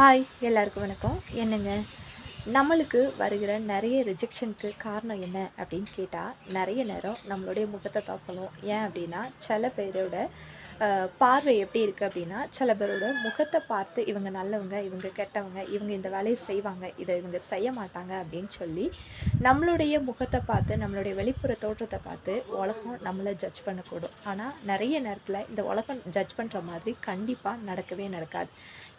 Hi எல்லாருக்கும் வணக்கம். என்னங்க? நம்மளுக்கு வருகிற நிறைய ரிஜெக்ஷனுக்கு காரணம் என்ன அப்படின்னு கேட்டால் நிறைய நேரம் நம்மளுடைய முகத்தை தான் சொல்லுவோம் ஏன் அப்படின்னா சில பேரோட பார்வை எப்படி இருக்குது அப்படின்னா சில பேரோட முகத்தை பார்த்து இவங்க நல்லவங்க இவங்க கெட்டவங்க இவங்க இந்த வேலையை செய்வாங்க இதை இவங்க செய்ய மாட்டாங்க அப்படின்னு சொல்லி நம்மளுடைய முகத்தை பார்த்து நம்மளுடைய வெளிப்புற தோற்றத்தை பார்த்து உலகம் நம்மளை ஜட்ஜ் பண்ணக்கூடும். ஆனால் நிறைய நேரத்தில் இந்த உலகம் ஜட்ஜ் பண்ணுற மாதிரி கண்டிப்பாக நடக்கவே நடக்காது.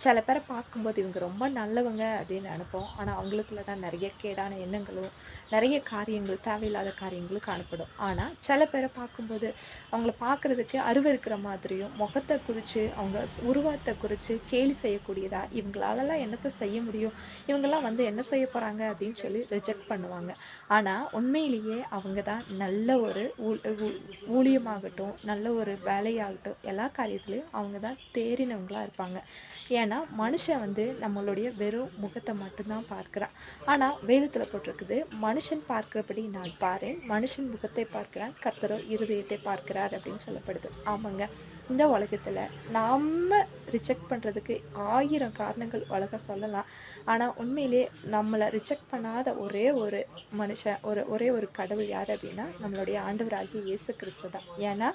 சில பேரை பார்க்கும்போது இவங்க ரொம்ப நல்லவங்க அப்படின்னு நினைப்போம். ஆனால் அவங்களுக்குள்ள தான் நிறைய கேடான எண்ணங்களும் நிறைய காரியங்கள் தேவையில்லாத காரியங்களும் காணப்படும். ஆனால் சில பேரை பார்க்கும்போது அவங்கள பார்க்குறதுக்கு அருவருக்கிற மாதிரியும் முகத்தை குறித்து அவங்க உருவத்தை குறித்து கேலி செய்யக்கூடியதா? இவங்களாலலாம் என்னத்தை செய்ய முடியும்? இவங்கெல்லாம் வந்து என்ன செய்ய போகிறாங்க அப்படின்னு சொல்லி ரிஜெக்ட் பண்ணுவாங்க. ஆனால் உண்மையிலேயே அவங்க தான் நல்ல ஒரு ஊ- ஊ- ஊழியமாகட்டும் நல்ல ஒரு வேலையாகட்டும் எல்லா காரியத்துலேயும் அவங்க தான் தேறினவங்களாக இருப்பாங்க. ஏன்னா மனுஷன் வந்து நம்மளுடைய வெறும் முகத்தை மட்டும்தான் பார்க்குறான் ஆனால் வேதத்தில் போட்டிருக்குது மனுஷன் பார்க்கிறபடி நான் பாரேன் மனுஷன் முகத்தை பார்க்கிறான் கர்த்தரோ இருதயத்தை பார்க்கிறார் அப்படின்னு சொல்லப்படுது. ஆமாங்க. இந்த உலகத்தில் நம்ம ரிஜெக்ட் பண்ணுறதுக்கு ஆயிரம் காரணங்கள் உலகம் சொல்லலாம். ஆனால் உண்மையிலே நம்மளை ரிஜெக்ட் பண்ணாத ஒரே ஒரு மனுஷன் ஒரு ஒரே ஒரு கடவுள் யார் அப்படின்னா நம்மளுடைய ஆண்டவராகிய இயேசு கிறிஸ்து தான். ஏன்னா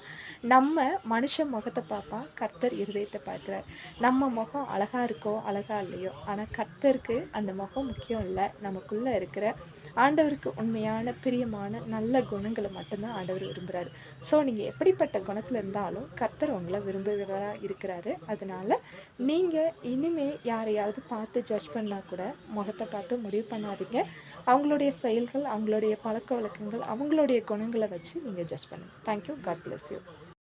நம்ம மனுஷன் முகத்தை பார்ப்பான் கர்த்தர் இருதயத்தை பார்க்குறார். நம்ம முகம் அழகாக இருக்கோ அழகாக இல்லையோ ஆனால் கர்த்தருக்கு அந்த முகம் முக்கியம் இல்லை. நமக்குள்ளே இருக்கிற ஆண்டவருக்கு உண்மையான பிரியமான நல்ல குணங்களை மட்டும்தான் ஆண்டவர் விரும்புகிறாரு ஸோ நீங்கள் எப்படிப்பட்ட குணத்தில் இருந்தாலும் கர்த்தர் உங்களை விரும்புகிறவராக இருக்கிறாரு. அதனால் நீங்கள் இனிமே யாரையாவது பார்த்து ஜட்ஜ் பண்ணால் கூட முகத்தை பார்த்து முடிவு பண்ணாதீங்க. அவங்களுடைய செயல்கள் அவங்களுடைய பழக்க வழக்கங்கள் அவங்களுடைய குணங்களை வச்சு நீங்கள் ஜட்ஜ் பண்ணுங்கள் தேங்க்யூ காட் பிளஸ் யூ